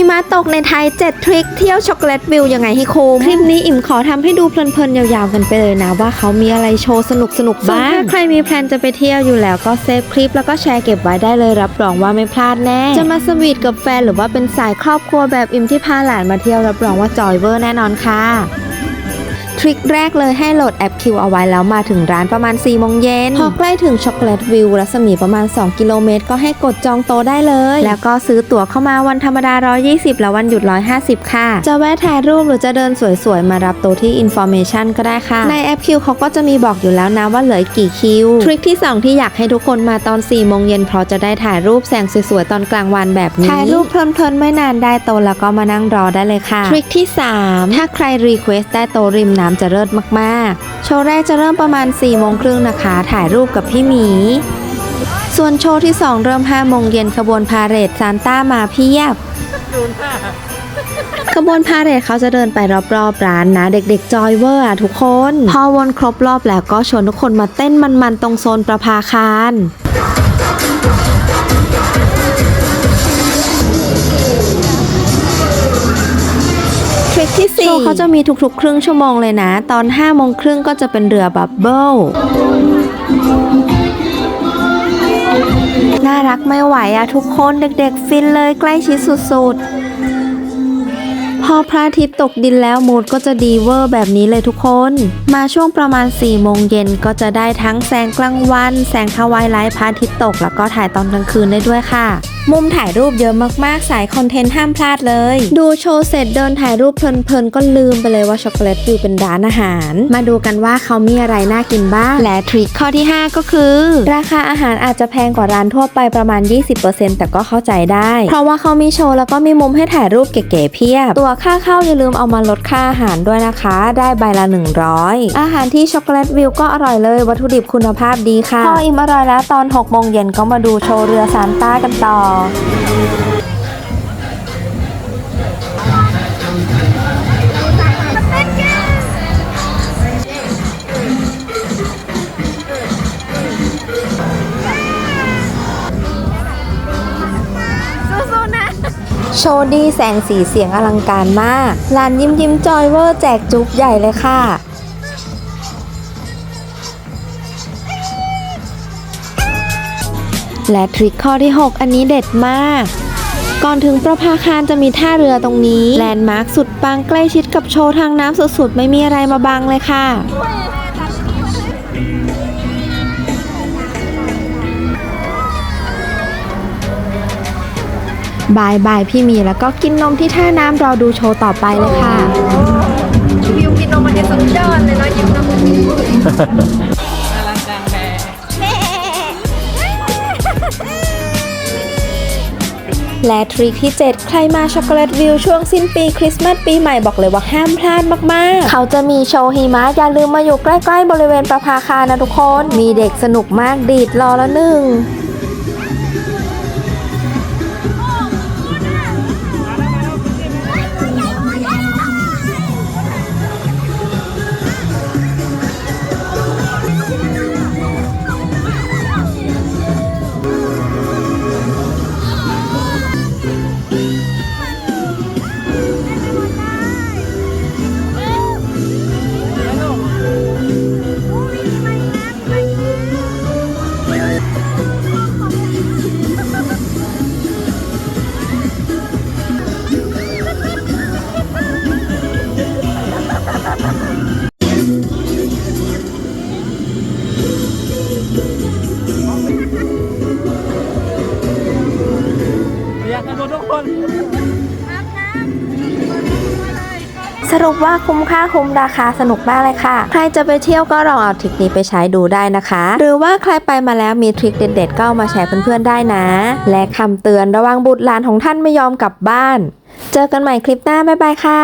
หิมะตกในไทย 7 ทริคเที่ยวช็อกโกแลตวิวยังไงให้คุ้มคลิปนี้อิ่มขอทำให้ดูเพลินๆ ยาวๆ กันไปเลยนะ ว่าเขามีอะไรโชว์สนุกๆบ้าง ถ้าใครมีแพลนจะไปเที่ยวอยู่แล้วก็เซฟคลิปแล้วก็แชร์เก็บไว้ได้เลยรับรองว่าไม่พลาดแน่ จะมาสวีทกับแฟนหรือว่าเป็นสายครอบครัวแบบอิ่มที่พาหลานมาเที่ยวรับรองว่าจอยเวอร์แน่นอนค่ะ ทริคแรกเลยให้โหลดแอปคิวเอาไว้แล้วมาถึงร้านประมาณ4โมงเย็นพอใกล้ถึงช็อกโกแลตวิวรัศมีประมาณ 2 กิโลเมตร ก็ให้กดจองโต๊ะได้เลย แล้วก็ซื้อตั๋วเข้ามาวันธรรมดา 120 แล้ววันหยุด 150 ค่ะ จะแวะถ่ายรูปหรือจะเดินสวยๆ มารับโต๊ะที่ Information ก็ได้ค่ะ ในแอปคิวเขาก็จะมีบอกอยู่แล้วนะว่าเหลือกี่คิว ทริคที่ 2 ที่อยากให้ทุกคนมาตอน4โมงเย็นเพราะจะได้ถ่ายรูปแสงสวยๆตอนกลางวันแบบนี้ถ่ายรูปเพลินๆไม่นานได้โต๊ะแล้วก็มานั่งรอได้เลยค่ะ ทริคที่ 3 ถ้าใครรีเควสได้โต๊ะริมน้ำจะเลิศมากๆ โชว์แรกจะเริ่มประมาณ4โมงครึ่งนะคะ ถ่ายรูปกับพี่หมี ส่วนโชว์ที่ 2 เริ่ม5โมงเย็นขบวนพาเหรดซานต้ามาเพียบขบวนพาเหรดเขาจะเดินไปรอบๆร้านนะ เด็กๆจอยเวอร์อะทุกคน พอวนครบรอบแล้วก็ชวนทุกคนมาเต้นมันๆตรงโซนประภาคาร ที่4โชว์เขาจะมีทุกๆ ครึ่งชั่วโมงเลยนะ ตอน5โมงครึ่งก็จะเป็นเรือบับเบิ้ลน่ารักไม่ไหวอะทุกคนเด็กๆ ฟินเลยใกล้ชิดสุดๆ พอพระอาทิตย์ตกดินแล้วมูดก็จะดีเวอร์แบบนี้เลยทุกคน มาช่วงประมาณ4โมงเย็นก็จะได้ทั้งแสงกลางวัน แสงทวายไลท์พระอาทิตย์ตก แล้วก็ถ่ายตอนกลางคืนได้ด้วยค่ะ มุมถ่ายรูปเยอะมากๆ สายคอนเทนต์ห้ามพลาดเลย ดูโชว์เสร็จเดินถ่ายรูปเพลินๆ ก็ลืมไปเลยว่าช็อกโกแลตวิวเป็นร้านอาหาร มาดูกันว่าเขามีอะไรน่ากินบ้าง และทริคข้อที่ 5 ก็คือ ราคาอาหารอาจจะแพงกว่าร้านทั่วไปประมาณ 20%แต่ก็เข้าใจได้ เพราะว่าเขามีโชว์แล้วก็มีมุมให้ถ่ายรูปเก๋ๆเพียบ ตัวค่าเข้าอย่าลืมเอามาลดค่าอาหารด้วยนะคะ ได้ใบละ 100 อาหารที่ช็อกโกแลตวิวก็อร่อยเลย วัตถุดิบคุณภาพดีค่ะ พออิ่มอร่อยแล้วตอน6โมงเย็นก็มาดูโชว์เรือซานต้ากันต่อโชว์ดีแสงสีเสียงอลังการมากลานยิ้มยิ้มจอยเวอร์แจกจุ๊บใหญ่เลยค่ะ และทริคข้อที่ 6 อันนี้เด็ดมาก ก่อนถึงประภาคารจะมีท่าเรือตรงนี้ แลนด์มาร์คสุดปังใกล้ชิดกับโชว์ทางน้ำสุดๆ ไม่มีอะไรมาบังเลยค่ะบายบายพี่หมีแล้วก็กินนมที่ท่าน้ำรอดูโชว์ต่อไปเลยค่ะ วิวกินนมมันจะสุดยอดเลยเนาะยิ้มน้ำ และทริคที่ 7 ใครมาช็อกโกแลตวิวช่วงสิ้นปีคริสต์มาสปีใหม่บอกเลยว่าห้ามพลาดมากๆ เขาจะมีโชว์หิมะอย่าลืมมาอยู่ใกล้ๆบริเวณประภาคารนะทุกคน มีเด็กสนุกมากดีดรอละหนึ่ง สรุปว่าคุ้มค่าคุ้มราคาสนุกมากเลยค่ะ ใครจะไปเที่ยวก็ลองเอาทริคนี้ไปใช้ดูได้นะคะ หรือว่าใครไปมาแล้วมีทริคเด็ดๆ ก็ามาแชร์เพื่อนๆได้นะ และคำเตือนระวังบุตรหลานของท่านไม่ยอมกลับบ้าน เจอกันใหม่คลิปหน้า บ๊ายบายค่ะ